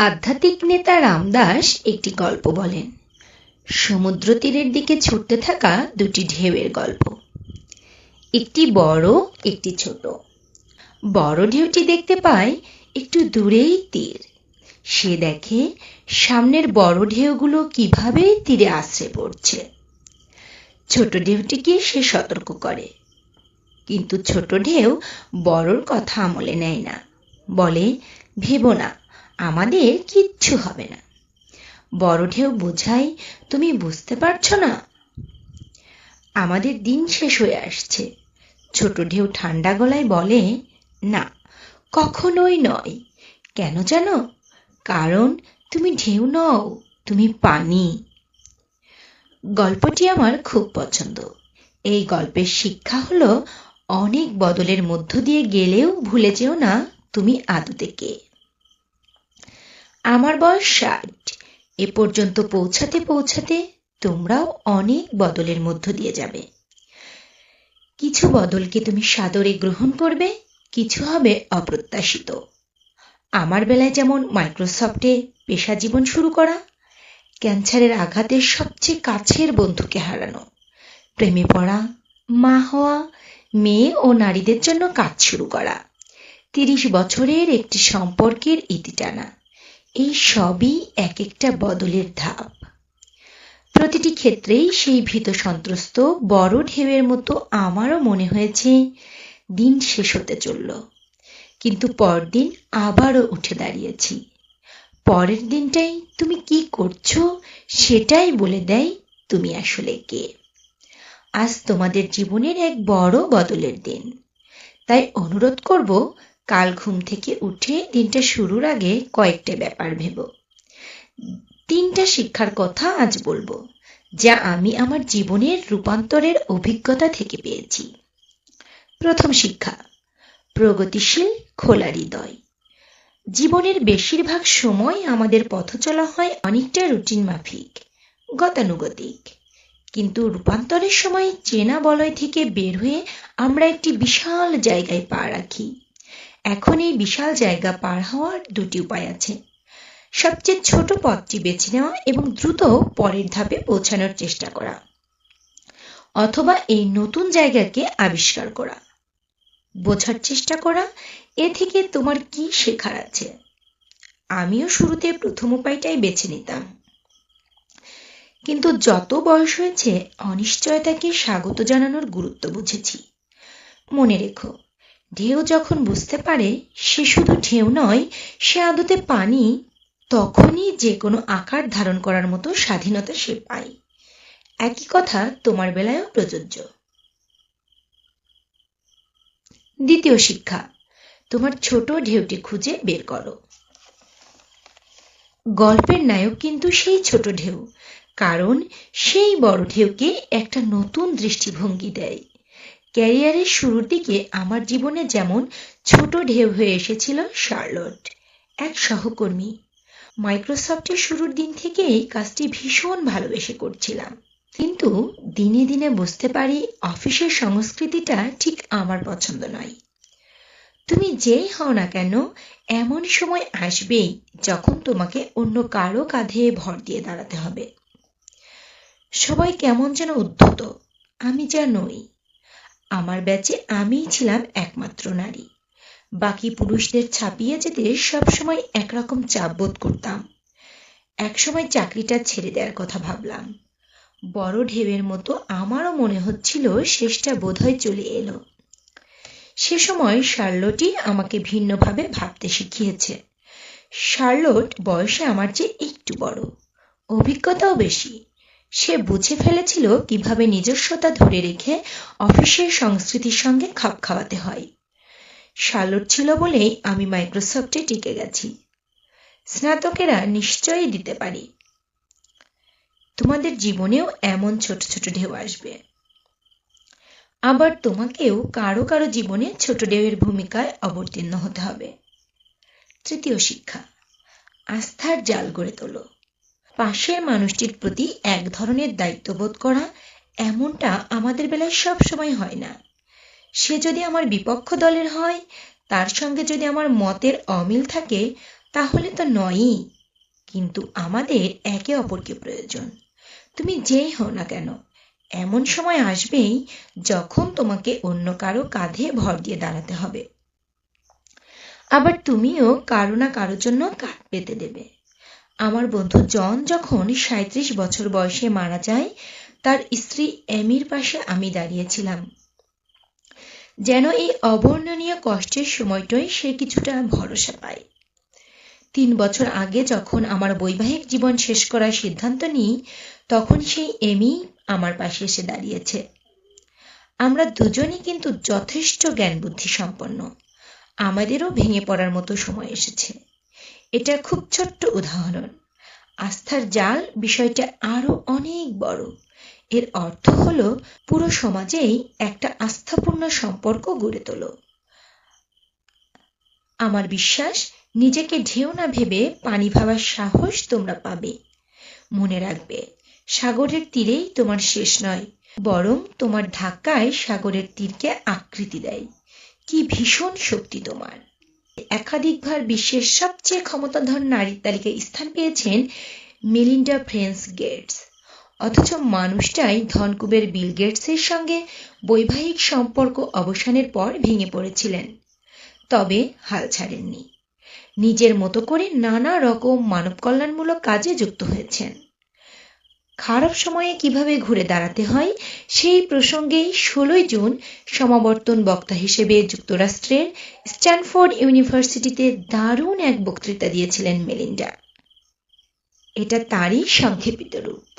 আধ্যাত্মিক নেতা রামদাস একটি গল্প বলেন। সমুদ্র তীরের দিকে ছুটতে থাকা দুটি ঢেউয়ের গল্প। একটি বড়, একটি ছোট। বড় ঢেউটি দেখতে পায় একটু দূরেই তীর। সে দেখে সামনের বড় ঢেউগুলো কীভাবে তীরে আশ্রে পড়ছে। ছোট ঢেউটিকে সে সতর্ক করে। কিন্তু ছোট ঢেউ বড়র কথা আমলে নেয় না। বলে, ভেবো না আমাদের কিচ্ছু হবে না। বড় ঢেউ বোঝাই তুমি বুঝতে পারছ না? আমাদের দিন শেষ হয়ে আসছে। ছোট ঢেউ ঠান্ডা গলায় বলে, না, কখনোই নয়। কেন জানো? কারণ তুমি ঢেউ নও, তুমি পানি। গল্পটি আমার খুব পছন্দ। এই গল্পের শিক্ষা হলো, অনেক বদলের মধ্য দিয়ে গেলেও ভুলে যেও না তুমি আদতে কে। আমার বয়স ষাট। এ পর্যন্ত পৌঁছাতে পৌঁছাতে তোমরাও অনেক বদলের মধ্য দিয়ে যাবে। কিছু বদলকে তুমি সাদরে গ্রহণ করবে, কিছু হবে অপ্রত্যাশিত। আমার বেলায় যেমন মাইক্রোসফটে পেশা জীবন শুরু করা, ক্যান্সারের আঘাতের সবচেয়ে কাছের বন্ধুকে হারানো, প্রেমে পড়া, মা হওয়া, মেয়ে ও নারীদের জন্য কাজ শুরু করা, তিরিশ বছরের একটি সম্পর্কের ইতি টানা। এই সবই এক একটা বদলের ধাপ। প্রতিটি ক্ষেত্রেই সেই ভীত সন্ত্রস্ত বড় ঢেউয়ের মতো আমারও মনে হয়েছে, দিন শেষ হতে চলল। কিন্তু পরদিন আবারও উঠে দাঁড়িয়েছি। পরের দিনটাই তুমি কি করছ সেটাই বলে দেয় তুমি আসলে কে। আজ তোমাদের জীবনের এক বড় বদলের দিন। তাই অনুরোধ করব কাল ঘুম থেকে উঠে দিনটা শুরুর আগে কয়েকটা ব্যাপার ভেব। তিনটা শিক্ষার কথা আজ বলব, যা আমি আমার জীবনের রূপান্তরের অভিজ্ঞতা থেকে পেয়েছি। প্রথম শিক্ষা, প্রগতিশীল খোলা হৃদয়। জীবনের বেশিরভাগ সময় আমাদের পথ চলা হয় অনেকটা রুটিন মাফিক, গতানুগতিক। কিন্তু রূপান্তরের সময় চেনা বলয় থেকে বের হয়ে আমরা একটি বিশাল জায়গায় পা রাখি। এখন এই বিশাল জায়গা পার হওয়ার দুটি উপায় আছে। সবচেয়ে ছোট পথটি বেছে নেওয়া এবং দ্রুত পরের ধাপে পৌঁছানোর চেষ্টা করা। অথবা এই নতুন জায়গাকে আবিষ্কার করা। বোঝার চেষ্টা করা, এ থেকে তোমার কি শেখার আছে? আমিও শুরুতে প্রথম উপায়টাই বেছে নিতাম। কিন্তু যত বয়স হয়েছে, অনিশ্চয়তাকে স্বাগত জানানোর গুরুত্ব বুঝেছি। মনে রেখো ঢেউ যখন বুঝতে পারে সে শুধু ঢেউ নয়, সে আদতে পানি তখনই যে কোনো আকার ধারণ করার মতো স্বাধীনতা সে পায়। একই কথা তোমার বেলায়ও প্রযোজ্য। দ্বিতীয় শিক্ষা, তোমার ছোট ঢেউটি খুঁজে বের করো। গল্পের নায়ক কিন্তু সেই ছোট ঢেউ, কারণ সেই বড় ঢেউকে একটা নতুন দৃষ্টিভঙ্গি দেয়। ক্যারিয়ারের শুরুর দিকে আমার জীবনে যেমন ছোট ঢেউ হয়ে এসেছিল শার্লট, এক সহকর্মী। মাইক্রোসফটের শুরুর দিন থেকে এই কাজটি ভীষণ ভালোবেসে করছিলাম। কিন্তু দিনে দিনে বুঝতে পারি অফিসের সংস্কৃতিটা ঠিক আমার পছন্দ নয়। তুমি যেই হও না কেন, এমন সময় আসবেই যখন তোমাকে অন্য কারও কাঁধে ভর দিয়ে দাঁড়াতে হবে। সবাই কেমন যেন উদ্ধত, আমি যা নই। আমার ব্যাচে আমিই ছিলাম একমাত্র নারী। বাকি পুরুষদের ছাপিয়ে যেতে সবসময় একরকম চাপ বোধ করতাম। একসময় চাকরিটা ছেড়ে দেওয়ার কথা ভাবলাম। বড় ঢেউয়ের মতো আমারও মনে হচ্ছিল শেষটা বোধহয় চলে এলো। সে সময় শার্লটই আমাকে ভিন্নভাবে ভাবতে শিখিয়েছে। শার্লট বয়সে আমার চেয়ে একটু বড়, অভিজ্ঞতাও বেশি। সে বুঝে ফেলেছিল কীভাবে নিজস্বতা ধরে রেখে অফিসের সংস্কৃতির সঙ্গে খাপ খাওয়াতে হয়। শার্লট ছিল বলেই আমি মাইক্রোসফটে টিকে গেছি। স্নাতকেরা নিশ্চয়ই দিতে পারি। তোমাদের জীবনেও এমন ছোট ছোট ঢেউ আসবে। আবার তোমাকেও কারও কারও জীবনে ছোট ঢেউয়ের ভূমিকায় অবতীর্ণ হতে হবে। তৃতীয় শিক্ষা, আস্থার জাল গড়ে তোলো। পাশের মানুষটির প্রতি এক ধরনের দায়িত্ববোধ করা এমনটা আমাদের বেলায় সব সময় হয় না। সে যদি আমার বিপক্ষ দলের হয়, তার সঙ্গে যদি আমার মতের অমিল থাকে, তাহলে তো নয়ই। কিন্তু আমাদের একে অপরকে প্রয়োজন। তুমি যেই হও না কেন, এমন সময় আসবেই যখন তোমাকে অন্য কারও কাঁধে ভর দিয়ে দাঁড়াতে হবে। আবার তুমিও কারও না কারোর জন্য কাঁধ পেতে দেবে। আমার বন্ধু জন যখন সাঁত্রিশ বছর বয়সে মারা যায়, তার স্ত্রী এমির পাশে আমি দাঁড়িয়েছিলাম। যেন এই অবর্ণনীয় কষ্টের সময়টাই সে কিছুটা ভরসা পায়। তিন বছর আগে যখন আমার বৈবাহিক জীবন শেষ করার সিদ্ধান্ত নিই, তখন সেই এমি আমার পাশে এসে দাঁড়িয়েছে। আমরা দুজনই কিন্তু যথেষ্ট জ্ঞান বুদ্ধি সম্পন্ন আমাদেরও ভেঙে পড়ার মতো সময় এসেছে। এটা খুব ছোট্ট উদাহরণ। আস্থার জাল বিষয়টা আরও অনেক বড়। এর অর্থ হল, পুরো সমাজেই একটা আস্থাপূর্ণ সম্পর্ক গড়ে তোলো। আমার বিশ্বাস, নিজেকে ঢেউ না ভেবে পানি ভাবার সাহস তোমরা পাবে। মনে রাখবে, সাগরের তীরেই তোমার শেষ নয়, বরং তোমার ধাক্কায় সাগরের তীরকে আকৃতি দেয়। কি ভীষণ শক্তি তোমার। একাধিকবার বিশ্বের সবচেয়ে ক্ষমতাধর নারীর তালিকায় স্থান পেয়েছেন মেলিন্ডা ফ্রেন্স গেটস। অথচ মানুষটাই ধনকুবের বিল গেটসের সঙ্গে বৈবাহিক সম্পর্ক অবসানের পর ভেঙে পড়েছিলেন। তবে হাল ছাড়েননি। নিজের মতো করে নানা রকম মানব কল্যাণমূলক কাজে যুক্ত হয়েছেন। খারাপ সময়ে কীভাবে ঘুরে দাঁড়াতে হয়, সেই প্রসঙ্গেই ষোলোই জুন সমাবর্তন বক্তা হিসেবে যুক্তরাষ্ট্রের স্ট্যানফোর্ড ইউনিভার্সিটিতে দারুণ এক বক্তৃতা দিয়েছিলেন মেলিন্ডা। এটা তারই সংক্ষেপিত রূপ।